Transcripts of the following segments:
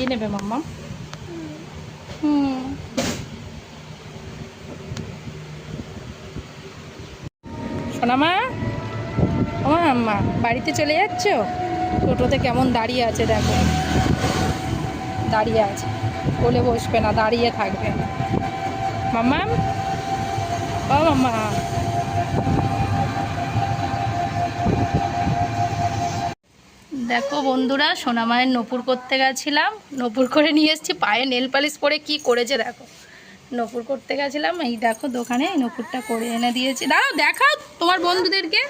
কি নেবে মাম্মা? হুম। সোনামা? ও মাম্মা বাড়িতে চলে যাচ্ছ? টোটোতে কেমন দাঁড়িয়ে আছে দেখো। দাঁড়িয়ে আছে। বলে বসবে না, দাঁড়িয়ে থাকবে। মাম্মা? ও মাম্মা। দেখো বন্ধুরা, সোনামায়ের নপুর করতে গেছিলাম। নপুর করে নিয়ে এসেছি, পায়ে নেল পালিশ পরে কি করেছে দেখো। নপুর করতে গেছিলাম, এই দেখো দোকানে নপুরটা করে এনে দিয়েছি। দাঁড়াও, দেখাও তোমার বন্ধুদেরকে।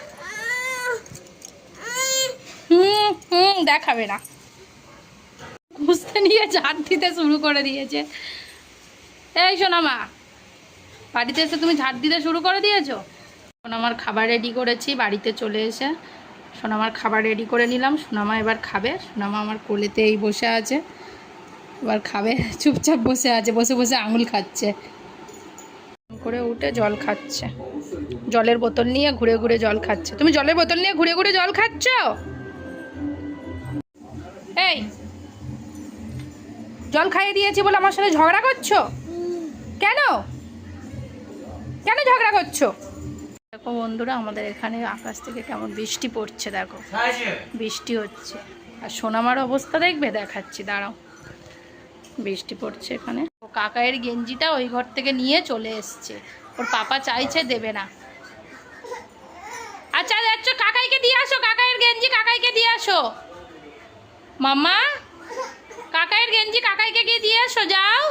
হুম হুম, দেখাবে না। বুঝতে নিয়ে ঝাড় দিতে শুরু করে দিয়েছে। এই সোনামা, বাড়িতে এসে তুমি ঝাড় দিতে শুরু করে দিয়েছ? সোনামার খাবার রেডি করেছি, বাড়িতে চলে এসে। সোনামার খাবার রেডি করে নিলাম। সোনামা এবার খাবে। সোনামা আমার কোলেতে এই বসে আছে। এবার খাবে। চুপচাপ বসে আছে। বসে বসে আঙুল খাচ্ছে। করে উঠে জল খাচ্ছে। জলের বোতল নিয়ে ঘুরে ঘুরে জল খাচ্ছে। তুমি জলের বোতল নিয়ে ঘুরে ঘুরে জল খাচ্ছ? এই! জল খাইয়ে দিয়েছি বলে আমার সাথে ঝগড়া করছ? কেন? কেন ঝগড়া করছ? দেখো বন্ধুরা আমাদের এখানে আকাশ থেকে কেমন বৃষ্টি পড়ছে দেখো। বৃষ্টি হচ্ছে। আর সোনামার অবস্থা দেখবে? দেখাচ্ছি দাঁড়াও। বৃষ্টি পড়ছে এখানে। ও কাকায়ের গেঞ্জিটা ওই ঘর থেকে নিয়ে চলে এসছে। ওর পাপা চাইছে দেবে না। আচ্ছা যাচ্ছ কাকাইকে দিয়ে আসো কাকাইয়ের গেঞ্জি কাকাইকে দিয়ে আসো। মাম্মা কাকাইয়ের গেঞ্জি কাকাইকে গিয়ে দিয়ে এসো যাও।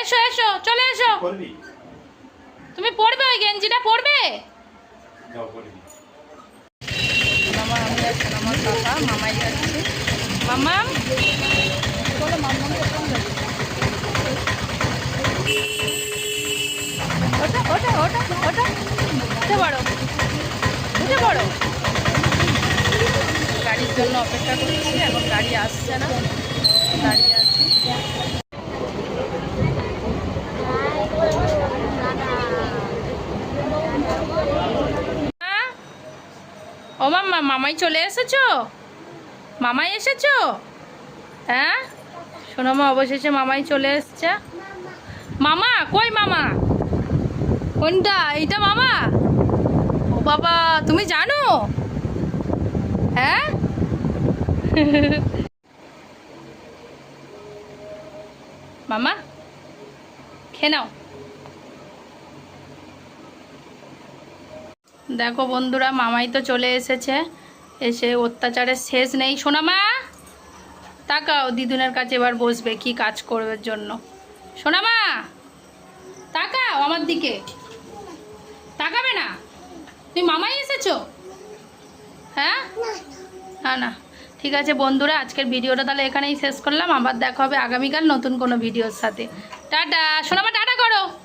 এসো এসো চলে এসো। করবি তুমি পড়বে ওই গেঞ্জিটা? পড়বে? মামা আমি যাচ্ছি আমার মামাই। ওটা ওটা ওটা ওটা উঠে পড়ো। উঠে পড়ো। গাড়ির জন্য অপেক্ষা করছি এখন গাড়ি আসছে না। দাঁড়িয়ে আছি হ্যাঁ? ও মাম্মা মামাই চলে এসেছ? মামাই এসেছ? হ্যাঁ? শোনো মা অবশেষে মামাই চলে এসছে। মামা, কই মামা? কোনটা? এইটা মামা? ও বাবা, তুমি জানো? হ্যাঁ? মামা, খেয়ে নাও। দেখো বন্ধুরা, মামাই তো চলে এসেছে। এসে অত্যাচারের শেষ নেই। সোনামা তাকাও, দিদুনের কাছে এবার বসবে কি কাজ করবে জন্য। সোনামা তাকাও আমার দিকে। তাকাবে না? তুমি মামাই এসেছ? হ্যাঁ? না না। ঠিক আছে বন্ধুরা, আজকের ভিডিওটা তাহলে এখানেই শেষ করলাম। আবার দেখা হবে আগামীকাল নতুন কোনো ভিডিওর সাথে। টাটা সোনামা টাটা করো।